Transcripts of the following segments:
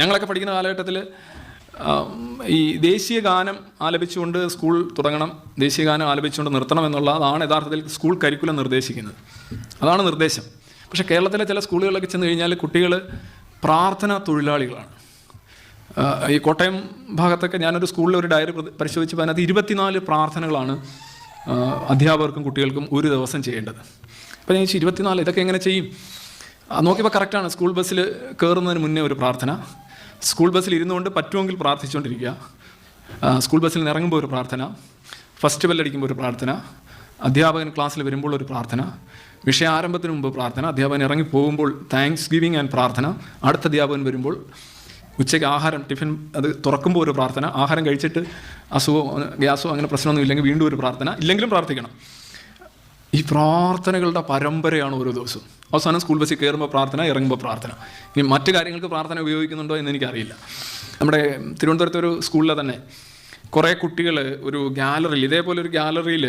ഞങ്ങളൊക്കെ പഠിക്കുന്ന കാലഘട്ടത്തിൽ ഈ ദേശീയ ഗാനം ആലപിച്ചുകൊണ്ട് സ്കൂൾ തുടങ്ങണം ദേശീയ ഗാനം ആലപിച്ചുകൊണ്ട് നിർത്തണം എന്നുള്ള അതാണ് യഥാർത്ഥത്തിൽ സ്കൂൾ കരിക്കുലം നിർദ്ദേശിക്കുന്നത്. അതാണ് നിർദ്ദേശം. പക്ഷേ കേരളത്തിലെ ചില സ്കൂളുകളിലൊക്കെ ചെന്ന് കഴിഞ്ഞാൽ കുട്ടികൾ പ്രാർത്ഥന തൊഴിലാളികളാണ്. ഈ കോട്ടയം ഭാഗത്തൊക്കെ ഞാനൊരു സ്കൂളിൽ ഒരു ഡയറി പരിശോധിച്ചപ്പോൾ അതിനകത്ത് ഇരുപത്തിനാല് പ്രാർത്ഥനകളാണ് അധ്യാപകർക്കും കുട്ടികൾക്കും ഒരു ദിവസം ചെയ്യേണ്ടത്. അപ്പോൾ ഞാൻ ചോദിച്ചു ഇരുപത്തിനാല്? ഇതൊക്കെ എങ്ങനെ ചെയ്യും? നോക്കിയപ്പോൾ കറക്റ്റാണ് സ്കൂൾ ബസ്സിൽ കയറുന്നതിന് മുന്നേ ഒരു പ്രാർത്ഥന സ്കൂൾ ബസ്സിൽ ഇരുന്നു കൊണ്ട് പറ്റുമെങ്കിൽ പ്രാർത്ഥിച്ചുകൊണ്ടിരിക്കുക. സ്കൂൾ ബസ്സിൽ നിന്ന് ഇറങ്ങുമ്പോൾ ഒരു പ്രാർത്ഥന ഫസ്റ്റ് ബെല്ലടിക്കുമ്പോൾ ഒരു പ്രാർത്ഥന അധ്യാപകൻ ക്ലാസ്സിൽ വരുമ്പോൾ ഒരു പ്രാർത്ഥന വിഷയ ആരംഭത്തിന് മുമ്പ് പ്രാർത്ഥന അധ്യാപകൻ ഇറങ്ങി പോകുമ്പോൾ താങ്ക്സ് ഗിവിങ് ആൻഡ് പ്രാർത്ഥന അടുത്ത അധ്യാപകൻ വരുമ്പോൾ ഉച്ചയ്ക്ക് ആഹാരം ടിഫിൻ അത് തുറക്കുമ്പോൾ ഒരു പ്രാർത്ഥന ആഹാരം കഴിച്ചിട്ട് അസുഖമോ ഗ്യാസോ അങ്ങനെ പ്രശ്നമൊന്നും ഇല്ലെങ്കിൽ വീണ്ടും ഒരു പ്രാർത്ഥന ഇല്ലെങ്കിലും പ്രാർത്ഥിക്കണം. ഈ പ്രാർത്ഥനകളുടെ പരമ്പരയാണ് ഓരോ ദിവസവും. അവസാനം സ്കൂൾ ബസ്സിൽ കയറുമ്പോൾ പ്രാർത്ഥന ഇറങ്ങുമ്പോൾ പ്രാർത്ഥന. ഇനി മറ്റു കാര്യങ്ങൾക്ക് പ്രാർത്ഥന ഉപയോഗിക്കുന്നുണ്ടോ എന്ന് എനിക്കറിയില്ല. നമ്മുടെ തിരുവനന്തപുരത്തെ ഒരു സ്കൂളിലെ തന്നെ കുറേ കുട്ടികൾ ഒരു ഗാലറിയിൽ ഇതേപോലെ ഒരു ഗാലറിയിൽ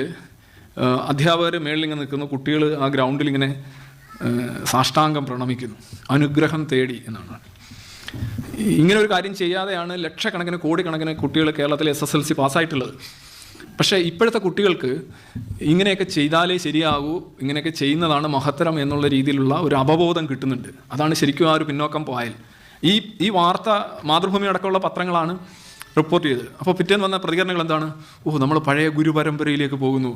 അധ്യാപകർ മേളിൽ ഇങ്ങനെ നിൽക്കുന്നു. കുട്ടികൾ ആ ഗ്രൗണ്ടിൽ ഇങ്ങനെ സാഷ്ടാംഗം പ്രണമിക്കുന്നു. അനുഗ്രഹം തേടി എന്നാണ്. ഇങ്ങനെ ഒരു കാര്യം ചെയ്യാതെയാണ് ലക്ഷക്കണക്കിന് കോടിക്കണക്കിന് കുട്ടികൾ കേരളത്തിൽ എസ് എസ് എൽ സി പാസ്സായിട്ടുള്ളത് പക്ഷേ ഇപ്പോഴത്തെ കുട്ടികൾക്ക് ഇങ്ങനെയൊക്കെ ചെയ്താലേ ശരിയാകൂ ഇങ്ങനെയൊക്കെ ചെയ്യുന്നതാണ് മഹത്തരം എന്നുള്ള രീതിയിലുള്ള ഒരു അവബോധം കിട്ടുന്നുണ്ട്. അതാണ് ശരിക്കും ആ ഒരു പിന്നോക്കം പോയാൽ. ഈ ഈ വാർത്ത മാതൃഭൂമി അടക്കമുള്ള പത്രങ്ങളാണ് റിപ്പോർട്ട് ചെയ്തത്. അപ്പോൾ പിറ്റേന്ന് വന്ന പ്രതികരണങ്ങൾ എന്താണ്? ഓ നമ്മൾ പഴയ ഗുരുപരമ്പരയിലേക്ക് പോകുന്നു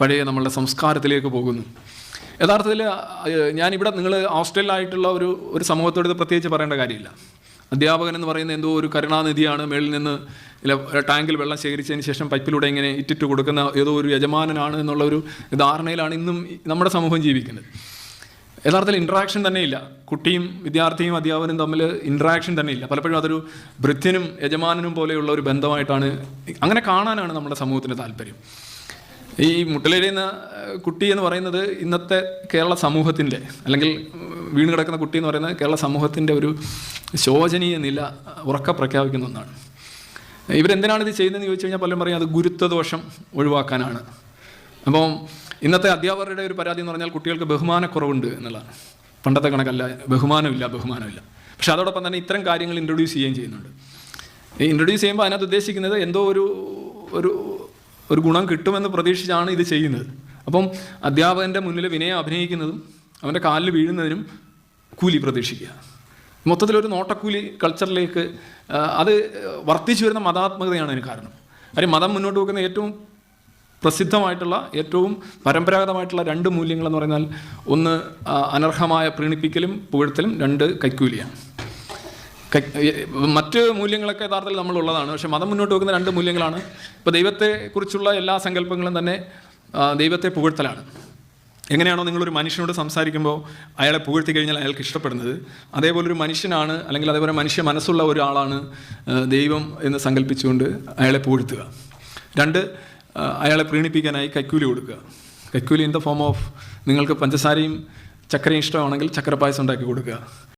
പഴയ നമ്മളുടെ സംസ്കാരത്തിലേക്ക് പോകുന്നു. യഥാർത്ഥത്തിൽ ഞാനിവിടെ നിങ്ങൾ ഹോസ്റ്റലിലായിട്ടുള്ള ഒരു ഒരു സമൂഹത്തോട് പ്രത്യേകിച്ച് പറയേണ്ട കാര്യമില്ല. അധ്യാപകൻ എന്ന് പറയുന്ന എന്തോ ഒരു കരുണാനിധിയാണ് മേളിൽ നിന്ന് ടാങ്കിൽ വെള്ളം ശേഖരിച്ചതിന് ശേഷം പൈപ്പിലൂടെ ഇങ്ങനെ ഇറ്റിട്ട് കൊടുക്കുന്ന ഏതോ ഒരു യജമാനനാണ് എന്നുള്ള ഒരു ധാരണയിലാണ് ഇന്നും നമ്മുടെ സമൂഹം ജീവിക്കുന്നത്. യഥാർത്ഥത്തിൽ ഇൻട്രാക്ഷൻ തന്നെയില്ല കുട്ടിയും വിദ്യാർത്ഥിയും അധ്യാപകനും തമ്മിൽ ഇൻട്രാക്ഷൻ തന്നെയില്ല പലപ്പോഴും അതൊരു വൃദ്ധനും യജമാനനും പോലെയുള്ള ഒരു ബന്ധമായിട്ടാണ് അങ്ങനെ കാണാനാണ് നമ്മുടെ സമൂഹത്തിന് താല്പര്യം. ഈ മുട്ടിലെഴുതുന്ന കുട്ടി എന്ന് പറയുന്നത് ഇന്നത്തെ കേരള സമൂഹത്തിന്റെ അല്ലെങ്കിൽ വീണ് കിടക്കുന്ന കുട്ടി എന്ന് പറയുന്നത് കേരള സമൂഹത്തിന്റെ ഒരു ശോചനീയ നില ഉറക്ക പ്രഖ്യാപിക്കുന്ന ഒന്നാണ്. ഇവരെന്തിനാണ് ഇത് ചെയ്യുന്നതെന്ന് ചോദിച്ചു കഴിഞ്ഞാൽ പലരും പറയും അത് ഗുരുത്വദോഷം ഒഴിവാക്കാനാണ്. അപ്പോൾ ഇന്നത്തെ അധ്യാപകരുടെ ഒരു പരാതി എന്ന് പറഞ്ഞാൽ കുട്ടികൾക്ക് ബഹുമാനക്കുറവുണ്ട് എന്നുള്ളതാണ്. പണ്ടത്തെ കണക്കല്ല ബഹുമാനമില്ല ബഹുമാനമില്ല. പക്ഷെ അതോടൊപ്പം തന്നെ ഇത്തരം കാര്യങ്ങൾ ഇൻട്രൊഡ്യൂസ് ചെയ്യുകയും ചെയ്യുന്നുണ്ട്. ഈ ഇൻട്രൊഡ്യൂസ് ചെയ്യുമ്പോൾ അതിനകത്ത് ഉദ്ദേശിക്കുന്നത് എന്തോ ഒരു ഒരു ഒരു ഗുണം കിട്ടുമെന്ന് പ്രതീക്ഷിച്ചാണ് ഇത് ചെയ്യുന്നത്. അപ്പം അധ്യാപകന്റെ മുന്നിൽ വിനയം അഭിനയിക്കുന്നതും അവന്റെ കാലിൽ വീഴുന്നതിനും കൂലി പ്രതീക്ഷിക്കുക. മൊത്തത്തിലൊരു നോട്ടക്കൂലി കൾച്ചറിലേക്ക് അത് വർദ്ധിച്ചു വരുന്ന മതാത്മകതയാണ് അതിന് കാരണം. കാര്യം മതം മുന്നോട്ട് വെക്കുന്ന ഏറ്റവും പ്രസിദ്ധമായിട്ടുള്ള ഏറ്റവും പരമ്പരാഗതമായിട്ടുള്ള രണ്ട് മൂല്യങ്ങളെന്ന് പറഞ്ഞാൽ ഒന്ന് അനർഹമായ പ്രീണിപ്പിക്കലും പുകഴ്ത്തലും രണ്ട് കൈക്കൂലിയാണ്. മറ്റ് മൂല്യങ്ങളൊക്കെ യഥാർത്ഥത്തിൽ നമ്മളുള്ളതാണ്. പക്ഷെ മതം മുന്നോട്ട് വെക്കുന്ന രണ്ട് മൂല്യങ്ങളാണ്. ഇപ്പോൾ ദൈവത്തെക്കുറിച്ചുള്ള എല്ലാ സങ്കല്പങ്ങളും തന്നെ ദൈവത്തെ പുകഴ്ത്തലാണ്. എങ്ങനെയാണോ നിങ്ങളൊരു മനുഷ്യനോട് സംസാരിക്കുമ്പോൾ അയാളെ പുകഴ്ത്തി കഴിഞ്ഞാൽ അയാൾക്ക് ഇഷ്ടപ്പെടുന്നത്. അതേപോലെ ഒരു മനുഷ്യനാണ് അല്ലെങ്കിൽ അതേപോലെ മനുഷ്യ മനസ്സുള്ള ഒരാളാണ് ദൈവം എന്ന് സങ്കല്പിച്ചുകൊണ്ട് അയാളെ പുകഴ്ത്തുക. രണ്ട് അയാളെ പ്രീണിപ്പിക്കാനായി കൈക്കൂലി കൊടുക്കുക. കൈക്കൂലി ഇൻ ദ ഫോം ഓഫ് നിങ്ങൾക്ക് പഞ്ചസാരയും ചക്കരയും ഇഷ്ടമാണെങ്കിൽ ചക്കരപ്പായസം ഉണ്ടാക്കി കൊടുക്കുക.